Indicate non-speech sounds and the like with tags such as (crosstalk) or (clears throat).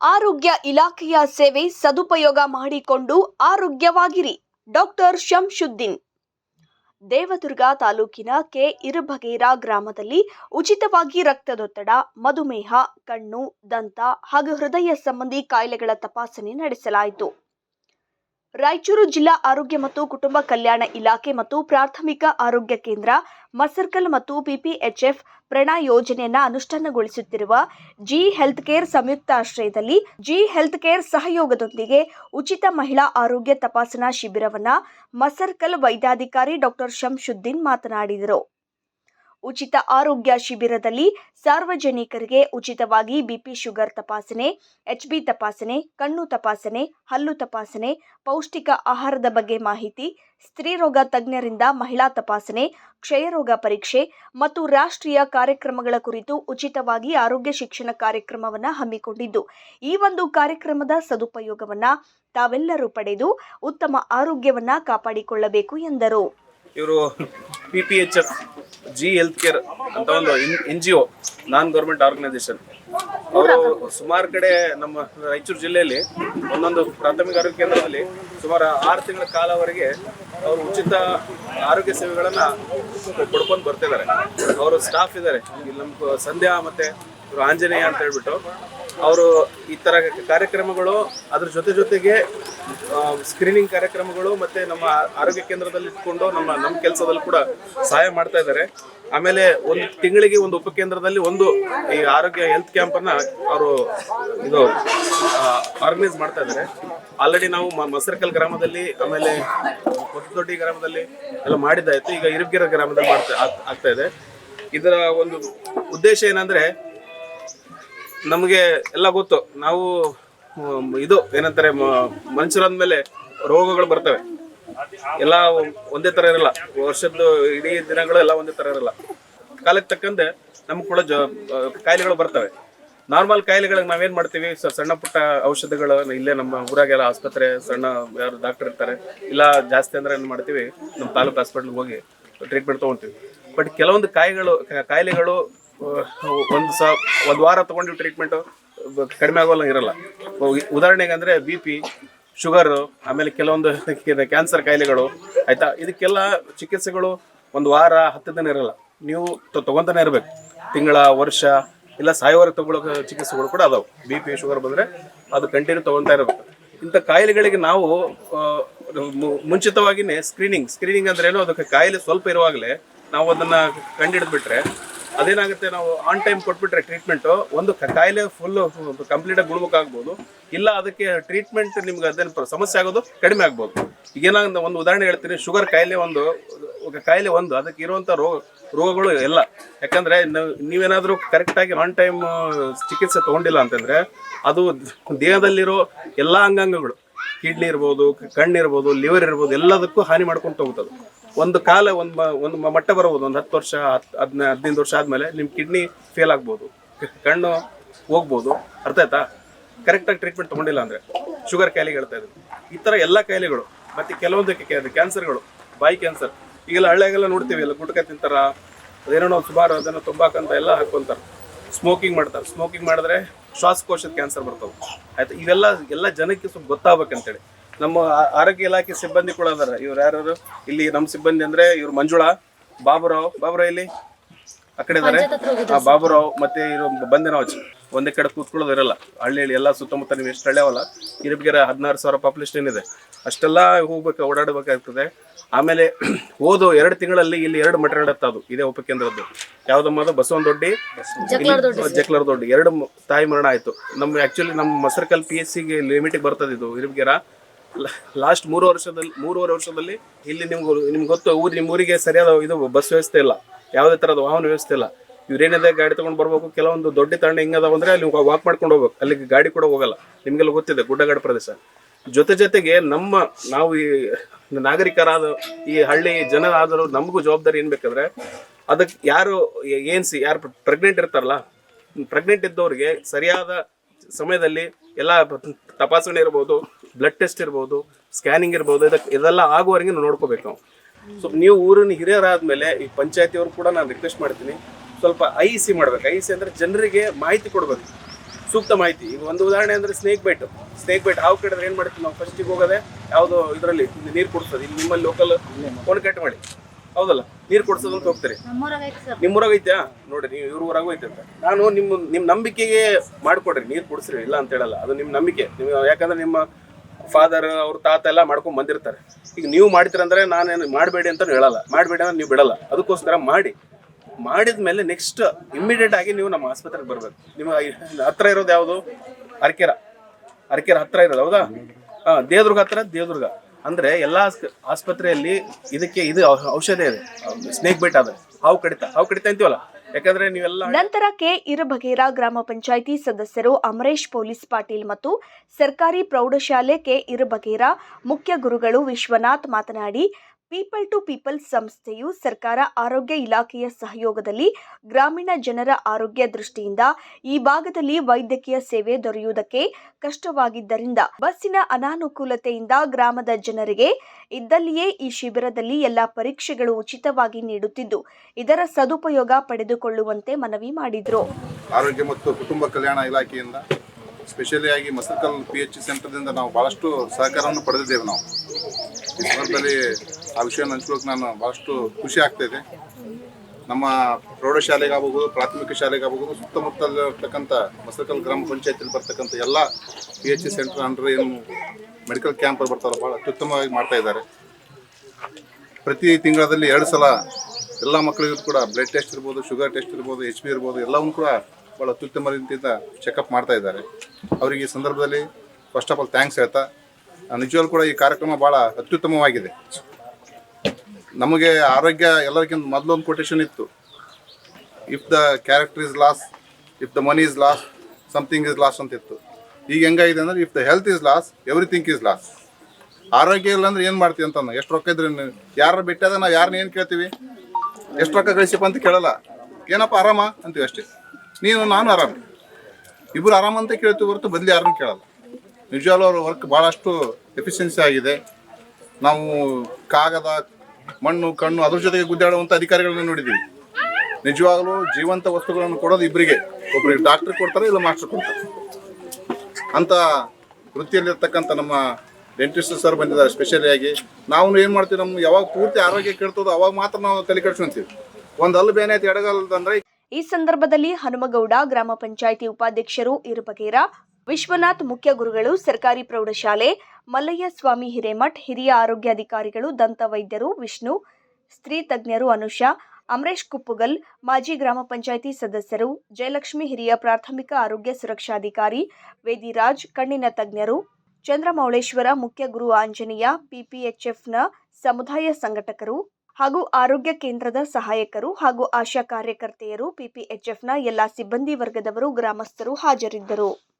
ಆರೋಗ್ಯ ಇಲಾಖೆಯ ಸೇವೆ ಸದುಪಯೋಗ ಮಾಡಿಕೊಂಡು ಆರೋಗ್ಯವಾಗಿರಿ. ಡಾಕ್ಟರ್ ಶಂಶುದ್ದೀನ್. ದೇವದುರ್ಗ ತಾಲೂಕಿನ ಕೆ. ಇರುಬಗೇರ ಗ್ರಾಮದಲ್ಲಿ ಉಚಿತವಾಗಿ ರಕ್ತದೊತ್ತಡ, ಮಧುಮೇಹ, ಕಣ್ಣು, ದಂತ ಹಾಗೂ ಹೃದಯ ಸಂಬಂಧಿ ಕಾಯಿಲೆಗಳ ತಪಾಸಣೆ ನಡೆಸಲಾಯಿತು. ರಾಯಚೂರು ಜಿಲ್ಲಾ ಆರೋಗ್ಯ ಮತ್ತು ಕುಟುಂಬ ಕಲ್ಯಾಣ ಇಲಾಖೆ ಮತ್ತು ಪ್ರಾಥಮಿಕ ಆರೋಗ್ಯ ಕೇಂದ್ರ, ಮಸರ್ಕಲ್ ಮತ್ತು ಪಿಪಿಎಚ್ಎಫ್ ಪ್ರಣ ಯೋಜನೆಯನ್ನ ಅನುಷ್ಠಾನಗೊಳಿಸುತ್ತಿರುವ ಜಿ ಹೆಲ್ತ್ ಕೇರ್ ಸಂಯುಕ್ತಾಶ್ರಯದಲ್ಲಿ ಜಿ ಹೆಲ್ತ್ ಕೇರ್ ಸಹಯೋಗದೊಂದಿಗೆ ಉಚಿತ ಮಹಿಳಾ ಆರೋಗ್ಯ ತಪಾಸಣಾ ಶಿಬಿರವನ್ನ ಮಸರ್ಕಲ್ ವೈದ್ಯಾಧಿಕಾರಿ ಡಾಕ್ಟರ್ ಶಂಶುದ್ದೀನ್ ಮಾತನಾಡಿದರು. ಉಚಿತ ಆರೋಗ್ಯ ಶಿಬಿರದಲ್ಲಿ ಸಾರ್ವಜನಿಕರಿಗೆ ಉಚಿತವಾಗಿ ಬಿಪಿ ಶುಗರ್ ತಪಾಸಣೆ ಎಚ್ಬಿ ತಪಾಸಣೆ, ಕಣ್ಣು ತಪಾಸಣೆ, ಹಲ್ಲು ತಪಾಸಣೆ, ಪೌಷ್ಟಿಕ ಆಹಾರದ ಬಗ್ಗೆ ಮಾಹಿತಿ ಸ್ತ್ರೀರೋಗ ತಜ್ಞರಿಂದ ಮಹಿಳಾ ತಪಾಸಣೆ ಕ್ಷಯರೋಗ ಪರೀಕ್ಷೆ ಮತ್ತು ರಾಷ್ಟ್ರೀಯ ಕಾರ್ಯಕ್ರಮಗಳ ಕುರಿತು ಉಚಿತವಾಗಿ ಆರೋಗ್ಯ ಶಿಕ್ಷಣ ಕಾರ್ಯಕ್ರಮವನ್ನು ಹಮ್ಮಿಕೊಂಡಿದ್ದು, ಈ ಒಂದು ಕಾರ್ಯಕ್ರಮದ ಸದುಪಯೋಗವನ್ನು ತಾವೆಲ್ಲರೂ ಪಡೆದು ಉತ್ತಮ ಆರೋಗ್ಯವನ್ನು ಕಾಪಾಡಿಕೊಳ್ಳಬೇಕು ಎಂದರು. ಇವರು P P H F G Health Care ಅಂತ ಒಂದು N G O non government organisation ಅವರು ಸುಮಾರು ಕಡೆ ನಮ್ಮ ರಾಯಚೂರು ಜಿಲ್ಲೆಯಲ್ಲಿ ಒಂದೊಂದು ಪ್ರಾಥಮಿಕ ಆರೋಗ್ಯ ಕೇಂದ್ರದಲ್ಲಿ ಸುಮಾರು ಆರು ತಿಂಗಳ ಕಾಲವರೆಗೆ ಅವರು ಉಚಿತ ಆರೋಗ್ಯ ಸೇವೆಗಳನ್ನ ಕೊಡ್ಕೊಂಡು ಬರ್ತಿದ್ದಾರೆ. ಅವರು ಸ್ಟಾಫ್ ಇದ್ದಾರೆ. ಇಲ್ಲಿ ನಮ್ಮ ಸಂಧ್ಯಾ ಮತ್ತೆ ಆಂಜನೇಯ ಅಂತ ಹೇಳ್ಬಿಟ್ಟು ಅವರು ಈ ಥರ ಕಾರ್ಯಕ್ರಮಗಳು, ಅದ್ರ ಜೊತೆ ಜೊತೆಗೆ ಸ್ಕ್ರೀನಿಂಗ್ ಕಾರ್ಯಕ್ರಮಗಳು ಮತ್ತೆ ನಮ್ಮ ಆರೋಗ್ಯ ಕೇಂದ್ರದಲ್ಲಿ ಇಟ್ಕೊಂಡು ನಮ್ಮ ನಮ್ಮ ಕೆಲಸದಲ್ಲಿ ಕೂಡ ಸಹಾಯ ಮಾಡ್ತಾ ಇದ್ದಾರೆ. ಆಮೇಲೆ ಒಂದು ತಿಂಗಳಿಗೆ ಒಂದು ಉಪಕೇಂದ್ರದಲ್ಲಿ ಒಂದು ಈ ಆರೋಗ್ಯ ಹೆಲ್ತ್ ಕ್ಯಾಂಪ್ ಅನ್ನ ಅವರು ಇದು ಆರ್ಗನೈಸ್ ಮಾಡ್ತಾ ಇದ್ದಾರೆ. ಆಲ್ರೆಡಿ ನಾವು ಮಸರಕಲ್ ಗ್ರಾಮದಲ್ಲಿ, ಆಮೇಲೆ ಕೊತ್ತದೊಡ್ಡಿ ಗ್ರಾಮದಲ್ಲಿ ಎಲ್ಲ ಮಾಡಿದ್ದಾಯ್ತು. ಈಗ ಇರುಗಿರ ಗ್ರಾಮದಲ್ಲಿ ಮಾಡ್ತಾ, ಆಗ್ತಾ ಇದೆ. ಇದರ ಒಂದು ಉದ್ದೇಶ ಏನಂದ್ರೆ ನಮಗೆ ಎಲ್ಲ ಗೊತ್ತು. ನಾವು ಇದು ಏನಂತಾರೆ ಮನುಷ್ಯರಂದ್ಮೇಲೆ ರೋಗಗಳು ಬರ್ತವೆ. ಎಲ್ಲ ಒಂದೇ ತರ ಇರಲ್ಲ. ವರ್ಷದ್ದು ಇಡೀ ದಿನಗಳು ಎಲ್ಲ ಒಂದೇ ತರ ಇರಲ್ಲ. ಕಾಲಕ್ಕೆ ತಕ್ಕಂತೆ ನಮ್ಗೆ ಕೂಡ ಜ ಕಾಯಿಲೆಗಳು ಬರ್ತವೆ. ನಾರ್ಮಲ್ ಕಾಯಿಲೆಗಳಿಗೆ ನಾವೇನ್ ಮಾಡ್ತೀವಿ? ಸಣ್ಣ ಪುಟ್ಟ ಔಷಧಿಗಳು ಇಲ್ಲೇ ನಮ್ಮ ಊರಾಗೆಲ್ಲ ಆಸ್ಪತ್ರೆ, ಸಣ್ಣ ಯಾರು ಡಾಕ್ಟರ್ ಇರ್ತಾರೆ, ಇಲ್ಲ ಜಾಸ್ತಿ ಅಂದ್ರೆ ಏನು ಮಾಡ್ತೀವಿ? ನಮ್ಮ ತಾಲೂಕು ಹಾಸ್ಪಿಟ್ಲ್ಗೆ ಹೋಗಿ ಟ್ರೀಟ್ಮೆಂಟ್ ತಗೊಂತೀವಿ ಬಟ್ ಕೆಲವೊಂದು ಕಾಯಿಗಳು ಕಾಯಿಲೆಗಳು ಒಂದು ಸ ಒಂದು ವಾರ ತಗೊಂಡಿವಿ ಟ್ರೀಟ್ಮೆಂಟು ಕಡಿಮೆ ಆಗೋಲ್ಲ, ಇರಲ್ಲ. ಉದಾಹರಣೆಗೆ ಅಂದರೆ ಬಿ ಪಿ ಶುಗರು ಆಮೇಲೆ ಕೆಲವೊಂದು (laughs) ಕ್ಯಾನ್ಸರ್ ಕಾಯಿಲೆಗಳು, ಆಯಿತಾ? ಇದಕ್ಕೆಲ್ಲ ಚಿಕಿತ್ಸೆಗಳು ಒಂದು ವಾರ, ಹತ್ತು ದಿನ ಇರಲ್ಲ. ನೀವು ತ- ಇರಬೇಕು. ತಿಂಗಳ, ವರ್ಷ, ಇಲ್ಲ ಸಾಯೋವರೆಗೆ ತಗೊಳ್ಳೋ ಚಿಕಿತ್ಸೆಗಳು ಕೂಡ ಅದಾವೆ. ಬಿ ಪಿ ಶುಗರ್ ಬಂದರೆ ಅದು ಕಂಟಿನ್ಯೂ ತೊಗೊತಾ ಇರಬೇಕು. ಇಂಥ ಕಾಯಿಲೆಗಳಿಗೆ ನಾವು ಮುಂಚಿತವಾಗಿಯೇ ಸ್ಕ್ರೀನಿಂಗ್ ಸ್ಕ್ರೀನಿಂಗ್ ಅಂದ್ರೇನು ಅದಕ್ಕೆ ಕಾಯಿಲೆ ಸ್ವಲ್ಪ ಇರುವಾಗಲೇ ನಾವು ಅದನ್ನು ಕಂಡಿಡಿದ್ಬಿಟ್ರೆ ಅದೇನಾಗುತ್ತೆ, ನಾವು ಆನ್ ಟೈಮ್ ಕೊಟ್ಬಿಟ್ರೆ ಟ್ರೀಟ್ಮೆಂಟು ಒಂದು ಕಾಯಿಲೆ ಫುಲ್ ಕಂಪ್ಲೀಟ್ ಆಗಿ ಇಲ್ಲ ಅದಕ್ಕೆ ಟ್ರೀಟ್ಮೆಂಟ್ ನಿಮ್ಗೆ ಅದೇನು ಸಮಸ್ಯೆ ಆಗೋದು ಕಡಿಮೆ ಆಗ್ಬೋದು. ಈಗೇನಾಗ ಒಂದು ಉದಾಹರಣೆ ಹೇಳ್ತೀನಿ ಶುಗರ್ ಕಾಯಿಲೆ ಒಂದು ಕಾಯಿಲೆ ಒಂದು, ಅದಕ್ಕೆ ಇರುವಂತ ರೋಗ, ರೋಗಗಳು ಎಲ್ಲ. ಯಾಕಂದ್ರೆ ನೀವೇನಾದರೂ ನೀವೇನಾದ್ರೂ ಕರೆಕ್ಟ್ ಆಗಿ ಆನ್ ಟೈಮ್ ಚಿಕಿತ್ಸೆ ತಗೊಂಡಿಲ್ಲ ಅಂತಂದ್ರೆ, ಅದು ದೇಹದಲ್ಲಿರೋ ಎಲ್ಲಾ ಅಂಗಾಂಗಗಳು ಕಿಡ್ನಿ ಇರ್ಬೋದು ಕಣ್ಣಿರ್ಬೋದು ಲಿವರ್ ಇರ್ಬೋದು, ಎಲ್ಲದಕ್ಕೂ ಹಾನಿ ಮಾಡ್ಕೊಂಡು ಹೋಗ್ತದೆ. ಒಂದು ಕಾಲ ಒಂದು ಒಂದು ಮಟ್ಟ ಬರಬಹುದು. ಒಂದು ಹತ್ತು ವರ್ಷ ಹದಿನ, ಹದಿನೈದು ವರ್ಷ ಆದ್ಮೇಲೆ ನಿಮ್ ಕಿಡ್ನಿ ಫೇಲ್ ಆಗ್ಬೋದು. ಕಣ್ಣು ಹೋಗ್ಬೋದು. ಅರ್ಥ ಆಯ್ತಾ? ಕರೆಕ್ಟಾಗಿ ಟ್ರೀಟ್ಮೆಂಟ್ ತಗೊಂಡಿಲ್ಲ ಅಂದ್ರೆ ಶುಗರ್ ಕಾಯಿಲೆಗೆ ಹೇಳ್ತಾ ಇದ್ದೀನಿ ಈ ತರ ಎಲ್ಲಾ ಕಾಯಿಲೆಗಳು, ಮತ್ತೆ ಕೆಲವೊಂದು ಕ್ಯಾನ್ಸರ್ಗಳು ಬಾಯಿ ಕ್ಯಾನ್ಸರ್ ಈಗೆಲ್ಲ ಹಳ್ಳಿಯಾಗೆಲ್ಲ ನೋಡ್ತೀವಿ ಎಲ್ಲ ಗುಟ್ಕ ತಿಂತಾರ? ಅದೇನೋ ಸುಮಾರು ಅದನ್ನು ತುಂಬಾಕಂತ ಎಲ್ಲ ಹಾಕೊಂತಾರ. ಸ್ಮೋಕಿಂಗ್ ಮಾಡ್ತಾರೆ. ಸ್ಮೋಕಿಂಗ್ ಮಾಡಿದ್ರೆ ಶ್ವಾಸಕೋಶದ ಕ್ಯಾನ್ಸರ್ ಬರ್ತವೆ. ಆಯ್ತು? ಇವೆಲ್ಲ, ಎಲ್ಲ ಜನಕ್ಕೆ ಸ್ವಲ್ಪ ಗೊತ್ತಾಗ್ಬೇಕಂತೇಳಿ. ನಮ್ಮ ಆ- ಆರೋಗ್ಯ ಇಲಾಖೆ ಸಿಬ್ಬಂದಿ ಕೂಡ ಅದಾರ. ಇವ್ರು ಯಾರು ಇಲ್ಲಿ ನಮ್ಮ ಸಿಬ್ಬಂದಿ ಅಂದ್ರೆ ಇವ್ರು ಮಂಜುಳಾ ಬಾಬುರಾವ್. ಬಾಬುರಾವ್ ಇಲ್ಲಿ ಆ ಕಡೆ ಇದಾರೆ. ಆ ಬಾಬುರಾವ್ ಮತ್ತೆ ಇವ್ರು ಬಂದೆ ನಾವು ಒಂದೇ ಕಡೆ ಕೂತ್ಕೊಳ್ಳೋದು ಇರಲ್ಲ. ಹಳ್ಳಿ ಹಳ್ಳಿ ಎಲ್ಲ ಸುತ್ತಮುತ್ತ ನೀವು ಎಷ್ಟು ಹಳ್ಳಿಯವಲ್ಲ ಇರಬ್ಗೆರೆ ಹದಿನಾರು ಸಾವಿರ ಪಾಪ್ಯುಲೇಷನ್ ಇದೆ ಅಷ್ಟೆಲ್ಲ ಹೋಗ್ಬೇಕು ಓಡಾಡಬೇಕಾಗ್ತದೆ. ಆಮೇಲೆ (clears throat) ಹೋದು ಎರಡು ತಿಂಗಳಲ್ಲಿ ಇಲ್ಲಿ ಎರಡು ಮಠ ಅದು. ಇದೇ ಉಪಕೇಂದ್ರದ್ದು ಯಾವ್ದಮ್ಮ ಅದು? ಬಸವನ ದೊಡ್ಡಿ ಜಕ್ಲರ್ ದೊಡ್ಡಿ ಎರಡು ತಾಯಿ ಮರಣ ಆಯ್ತು. ನಮ್ಮ ಆಕ್ಚುಲಿ ನಮ್ಮ ಮಸರ್ಕಲ್ ಪಿ ಎಸ್ ಸಿಗೆ ಲಿಮಿಟಿಗೆ ಬರ್ತದೆ ಇದು ಇರಬ್ಗೆರ ಲಾಸ್ಟ್ ಮೂರು ವರ್ಷದಲ್ಲಿ, ಮೂರುವರೆ ವರ್ಷದಲ್ಲಿ ಇಲ್ಲಿ ನಿಮ್ಗೆ ನಿಮ್ಗೆ ಗೊತ್ತು, ಊರು, ನಿಮ್ಮ ಊರಿಗೆ ಸರಿಯಾದ ಇದು ಬಸ್ ವ್ಯವಸ್ಥೆ ಇಲ್ಲ. ಯಾವುದೇ ಥರದ ವಾಹನ ವ್ಯವಸ್ಥೆ ಇಲ್ಲ. ಇವ್ರೇನಿದೆ ಗಾಡಿ ತೊಗೊಂಡು ಬರಬೇಕು, ಕೆಲವೊಂದು ದೊಡ್ಡ ತಾಂಡ ಹಿಂಗದ ಅಂದರೆ ಅಲ್ಲಿ ವಾಕ್ ಮಾಡ್ಕೊಂಡು ಹೋಗ್ಬೇಕು. ಅಲ್ಲಿಗೆ ಗಾಡಿ ಕೂಡ ಹೋಗಲ್ಲ. ನಿಮಗೆಲ್ಲ ಗೊತ್ತಿದೆ, ಗುಡ್ಡಗಾಡು ಪ್ರದೇಶ. ಜೊತೆ ಜೊತೆಗೆ ನಮ್ಮ, ನಾವು ಈ ನಾಗರಿಕರಾದ ಈ ಹಳ್ಳಿ ಜನ ಆದರೂ ನಮಗೂ ಜವಾಬ್ದಾರಿ ಏನು ಬೇಕಾದ್ರೆ ಅದಕ್ಕೆ ಯಾರು ಏನ್ಸಿ ಯಾರು ಪ್ರೆಗ್ನೆಂಟ್ ಇರ್ತಾರಲ್ಲ ಪ್ರೆಗ್ನೆಂಟ್ ಇದ್ದವ್ರಿಗೆ ಸರಿಯಾದ ಸಮಯದಲ್ಲಿ ಎಲ್ಲ ತಪಾಸಣೆ ಇರ್ಬೋದು ಬ್ಲಡ್ ಟೆಸ್ಟ್ ಇರ್ಬೋದು ಸ್ಕ್ಯಾನಿಂಗ್ ಇರ್ಬೋದು ಇದಕ್ಕೆ ಇದೆಲ್ಲ ಆಗುವವರೆಗೆ ನಾವು ನೋಡ್ಕೋಬೇಕು ನಾವು. ಸೊ ನೀವು ಊರಿನ ಹಿರಿಯರಾದ್ಮೇಲೆ ಈ ಪಂಚಾಯತಿಯವರು ಕೂಡ ನಾನು ರಿಕ್ವೆಸ್ಟ್ ಮಾಡ್ತೀನಿ, ಸ್ವಲ್ಪ ಐ ಸಿ ಮಾಡ್ಬೇಕು. ಐ ಸಿ ಅಂದರೆ ಜನರಿಗೆ ಮಾಹಿತಿ ಕೊಡ್ಬೇಕು. ಸೂಕ್ತ ಮಾಹಿತಿ. ಈಗ ಒಂದು ಉದಾಹರಣೆ ಅಂದರೆ ಸ್ನೇಕ್ ಬೈಟ್ ಸ್ನೇಕ್ ಬೈಟ್ ಹಾವು ಕಡಿದ್ರೆ ಏನು ಮಾಡ್ತೀವಿ ನಾವು ಫಸ್ಟಿಗೆ ಹೋಗೋದೆ, ಯಾವುದೋ ಇದರಲ್ಲಿ ನೀರು ಕುಡಿಸೋದು. ಇಲ್ಲಿ ನಿಮ್ಮಲ್ಲಿ ಲೋಕಲ್ ಕಟ್ ಮಾಡಿ. ಹೌದಲ್ಲ ನೀರು ಕೊಡ್ಸೋದಂತ ಅಂತ ಹೋಗ್ತೀರಿ. ನಿಮ್ಮೂರಾಗ ಐತ್ಯಾ? ನೋಡ್ರಿ ನೀವು ಇವ್ರ ಊರಾಗೂ ಐತೆ ಅಂತ. ನಾನು ನಿಮ್ಮ ನಿಮ್ಮ ನಂಬಿಕೆಗೆ ಮಾಡ್ಕೊಡ್ರಿ ನೀರು ಕುಡಿಸ್ರಿ ಇಲ್ಲ ಅಂತ ಹೇಳಲ್ಲ. ಅದು ನಿಮ್ಮ ನಂಬಿಕೆ. ನೀವು ಯಾಕಂದ್ರೆ ನಿಮ್ಮ ಫಾದರ್ ಅವ್ರ ತಾತ ಎಲ್ಲ ಮಾಡ್ಕೊಂಡ್ ಬಂದಿರ್ತಾರೆ. ಈಗ ನೀವು ಮಾಡ್ತೀರಂದ್ರೆ ನಾನೇನು ಮಾಡಬೇಡಿ ಅಂತ ಹೇಳಲ್ಲ. ಮಾಡಬೇಡಿ ಅಂದ್ರೆ ನೀವು ಬಿಡಲ್ಲ. ಅದಕ್ಕೋಸ್ಕರ ಮಾಡಿ. ಮಾಡಿದ ಮೇಲೆ ನೆಕ್ಸ್ಟ್ ಇಮ್ಮಿಡಿಯೇಟ್ ಆಗಿ ನೀವು ನಮ್ಮ ಆಸ್ಪತ್ರೆಗೆ ಬರ್ಬೇಕು. ನಿಮಗೆ ಹತ್ರ ಇರೋದು ಯಾವುದು? ಅರ್ಕೆರ ಅರ್ಕೆರ ಹತ್ರ ಇರೋದು ಹೌದಾ? ಹಾಂ ದೇವದುರ್ಗ ಹತ್ರ ದೇವದುರ್ಗ. ಅಂದ್ರೆ ಎಲ್ಲಾ ಆಸ್ಪತ್ರೆಯಲ್ಲಿ ಇದಕ್ಕೆ ಇದು ಔಷಧ ಇದೆ. ಸ್ನೇಕ್ ಬೈಟ್ ಅದು. ಹಾವು ಕಡಿತ. ಹಾವು ಕಡಿತ ಅಂತೀವಲ್ಲ? ಯಾಕಂದ್ರೆ ನೀವೆಲ್ಲ ನಂತರ ಕೆ. ಇರಬಗೇರ ಗ್ರಾಮ ಪಂಚಾಯಿತಿ ಸದಸ್ಯರು ಅಮರೇಶ್ ಪೊಲೀಸ್ ಪಾಟೀಲ್ ಮತ್ತು ಸರ್ಕಾರಿ ಪ್ರೌಢಶಾಲೆ ಕೆ. ಇರಬಗೇರ ಮುಖ್ಯ ಗುರುಗಳು ವಿಶ್ವನಾಥ್ ಮಾತನಾಡಿ ಪೀಪಲ್ ಟು ಪೀಪಲ್ ಸಂಸ್ಥೆಯು ಸರ್ಕಾರ ಆರೋಗ್ಯ ಇಲಾಖೆಯ ಸಹಯೋಗದಲ್ಲಿ ಗ್ರಾಮೀಣ ಜನರ ಆರೋಗ್ಯ ದೃಷ್ಟಿಯಿಂದ ಈ ಭಾಗದಲ್ಲಿ ವೈದ್ಯಕೀಯ ಸೇವೆ ದೊರೆಯುವುದಕ್ಕೆ ಕಷ್ಟವಾಗಿದ್ದರಿಂದ ಬಸ್ಸಿನ ಅನಾನುಕೂಲತೆಯಿಂದ ಗ್ರಾಮದ ಜನರಿಗೆ ಇದ್ದಲ್ಲಿಯೇ ಈ ಶಿಬಿರದಲ್ಲಿ ಎಲ್ಲ ಪರೀಕ್ಷೆಗಳು ಉಚಿತವಾಗಿ ನೀಡುತ್ತಿದ್ದು, ಇದರ ಸದುಪಯೋಗ ಪಡೆದುಕೊಳ್ಳುವಂತೆ ಮನವಿ ಮಾಡಿದರು. ಆರೋಗ್ಯ ಮತ್ತು ಕುಟುಂಬ ಕಲ್ಯಾಣ ಇಲಾಖೆಯಿಂದ ಸ್ಪೆಷಲಿ ಆಗಿ ಮಸರ್ಕಲ್ ಪಿ ಎಚ್ ಸೆಂಟರ್ದಿಂದ ನಾವು ಭಾಳಷ್ಟು ಸಹಕಾರವನ್ನು ಪಡೆದಿದ್ದೇವೆ ನಾವು. ಈ ಸಂದರ್ಭದಲ್ಲಿ ಆ ವಿಷಯ ಹಂಚ್ಕೊಳ್ಳೋಕೆ ನಾನು ಭಾಳಷ್ಟು ಖುಷಿ ಆಗ್ತಾಯಿದೆ ನಮ್ಮ ಪ್ರೌಢಶಾಲೆಗಾಗಬಹುದು ಪ್ರಾಥಮಿಕ ಶಾಲೆಗಾಗಬಹುದು ಸುತ್ತಮುತ್ತಲಿರ್ತಕ್ಕಂಥ ಮಸಕಲ್ ಗ್ರಾಮ ಪಂಚಾಯತಿಯಲ್ಲಿ ಬರ್ತಕ್ಕಂಥ ಎಲ್ಲ P H C centre under ಏನು ಮೆಡಿಕಲ್ ಕ್ಯಾಂಪ್ ಬರ್ತಾರಲ್ಲ ಭಾಳ ಅತ್ಯುತ್ತಮವಾಗಿ ಮಾಡ್ತಾ ಇದ್ದಾರೆ. ಪ್ರತಿ ತಿಂಗಳಲ್ಲಿ ಎರಡು ಸಲ ಎಲ್ಲ ಮಕ್ಕಳಿಗೂ ಕೂಡ ಬ್ಲಡ್ ಟೆಸ್ಟ್ ಇರ್ಬೋದು ಶುಗರ್ ಟೆಸ್ಟ್ ಇರ್ಬೋದು ಎಚ್ ಬಿ ಇರ್ಬೋದು ಎಲ್ಲವೂ ಕೂಡ ಭಾಳ ಅತ್ಯುತ್ತಮ ರೀತಿಯಿಂದ ಚೆಕಪ್ ಮಾಡ್ತಾ ಇದ್ದಾರೆ. ಅವರಿಗೆ ಈ ಸಂದರ್ಭದಲ್ಲಿ ಫಸ್ಟ್ ಆಫ್ ಆಲ್ ಥ್ಯಾಂಕ್ಸ್ ಹೇಳ್ತಾ ನಿಜವಾಗ್ಲೂ ಕೂಡ ಈ ಕಾರ್ಯಕ್ರಮ ಭಾಳ ಅತ್ಯುತ್ತಮವಾಗಿದೆ. ನಮಗೆ ಆರೋಗ್ಯ ಎಲ್ಲರಿಗಿಂತ ಮೊದಲೊಂದು ಕೊಟೇಶನ್ ಇತ್ತು. If the character is lost if the money is lost something is lost ಅಂತ ಇತ್ತು. ಈಗ ಹೆಂಗಾಗಿದೆ ಅಂದ್ರೆ if the health is lost everything is lost ಆರೋಗ್ಯ ಇಲ್ಲ ಅಂದ್ರೆ ಏನು ಮಾಡ್ತೀವಿ ಅಂತ ಎಷ್ಟು ರೊಕ್ಕ ಇದ್ರೆ ಯಾರು ಬಿಟ್ಟಾದ ನಾವು ಯಾರನ್ನ ಏನು ಕೇಳ್ತೀವಿ? ಎಷ್ಟು ರೊಕ್ಕ ಗಳಿಸಿಪ್ಪ ಅಂತ ಕೇಳಲ್ಲ. ಏನಪ್ಪ ಆರಾಮ? ಅಂತೀವಿ ಅಷ್ಟೇ. ನೀನು, ನಾನು ಆರಾಮ. ಇಬ್ಬರು ಆರಾಮ ಅಂತ ಕೇಳ್ತೀವಿ ಹೊರತು ಬದಲಿ ಯಾರನ್ನೂ ಕೇಳಲ್ಲ. ನಿಜವಾಗ್ಲೂ ಅವ್ರ ವರ್ಕ್ ಭಾಳಷ್ಟು ಎಫಿಷಿಯನ್ಸಿ ಆಗಿದೆ. ನಾವು ಕಾಗದ ಮಣ್ಣು, ಕಣ್ಣು, ಅದ್ರ ಜೊತೆಗೆ ಗುದ್ದಾಡುವಂತ ಅಧಿಕಾರಿಗಳನ್ನ ನೋಡಿದ್ದೀವಿ ನಿಜವಾಗ್ಲೂ ಜೀವಂತ ವಸ್ತುಗಳನ್ನು ಕೊಡೋದು ಇಬ್ಬರಿಗೆ ಒಬ್ಬರಿಗೆ ಡಾಕ್ಟರ್ ಕೊಡ್ತಾರೆ, ಇಲ್ಲ ಮಾಸ್ಟರ್ ಕೊಡ್ತಾರೆ. ಅಂತ ವೃತ್ತಿಯಲ್ಲಿರ್ತಕ್ಕಂಥ ನಮ್ಮ ಡೆಂಟಿಸ್ಟ್ ಸರ್ ಬಂದಿದ್ದಾರೆ ಸ್ಪೆಷಲಿ ಆಗಿ. ನಾವು ಏನು ಮಾಡ್ತೀವಿ ನಮ್ಮ ಯಾವಾಗ ಪೂರ್ತಿ ಆರೋಗ್ಯ ಕೇಳ್ತದೋ ಅವಾಗ ಮಾತ್ರ ನಾವು ತಲೆ ಕೆಡ್ಸ್ಕೊಂತೀವಿ. ಒಂದು ಹಲ್ಲು ಬೇನೆ ಆಯ್ತು, ಎಡಗಲ್ದಂದ್ರೆ ಈ ಸಂದರ್ಭದಲ್ಲಿ ಹನುಮಗೌಡ ಗ್ರಾಮ ಪಂಚಾಯಿತಿ ಉಪಾಧ್ಯಕ್ಷರು ಇರುಬಗೇರ ವಿಶ್ವನಾಥ್ ಮುಖ್ಯ ಗುರುಗಳು, ಸರ್ಕಾರಿ ಪ್ರೌಢಶಾಲೆ, ಮಲ್ಲಯ್ಯ ಸ್ವಾಮಿ ಹಿರೇಮಠ್, ಹಿರಿಯ ಆರೋಗ್ಯಾಧಿಕಾರಿಗಳು ದಂತ ವೈದ್ಯರು, ವಿಷ್ಣು, ಸ್ತ್ರೀ ತಜ್ಞರು ಅನುಷಾ, ಅಮರೇಶ್ ಕುಪ್ಪುಗಲ್, ಮಾಜಿ ಗ್ರಾಮ ಪಂಚಾಯಿತಿ ಸದಸ್ಯರು, ಜಯಲಕ್ಷ್ಮಿ ಹಿರಿಯ ಪ್ರಾಥಮಿಕ ಆರೋಗ್ಯ ಸುರಕ್ಷಾಧಿಕಾರಿ ವೇದಿರಾಜ್, ಕಣ್ಣಿನ ತಜ್ಞರು, ಚಂದ್ರಮೌಳೇಶ್ವರ ಮುಖ್ಯ ಗುರು ಆಂಜನೇಯ ಪಿಪಿಎಚ್ಎಫ್ನ ಸಮುದಾಯ ಸಂಘಟಕರು ಹಾಗೂ ಆರೋಗ್ಯ ಕೇಂದ್ರದ ಸಹಾಯಕರು ಹಾಗೂ ಆಶಾ ಕಾರ್ಯಕರ್ತೆಯರು ಪಿಪಿಎಚ್ಎಫ್ನ ಎಲ್ಲ ಸಿಬ್ಬಂದಿ ವರ್ಗದವರು, ಗ್ರಾಮಸ್ಥರು ಹಾಜರಿದ್ದರು.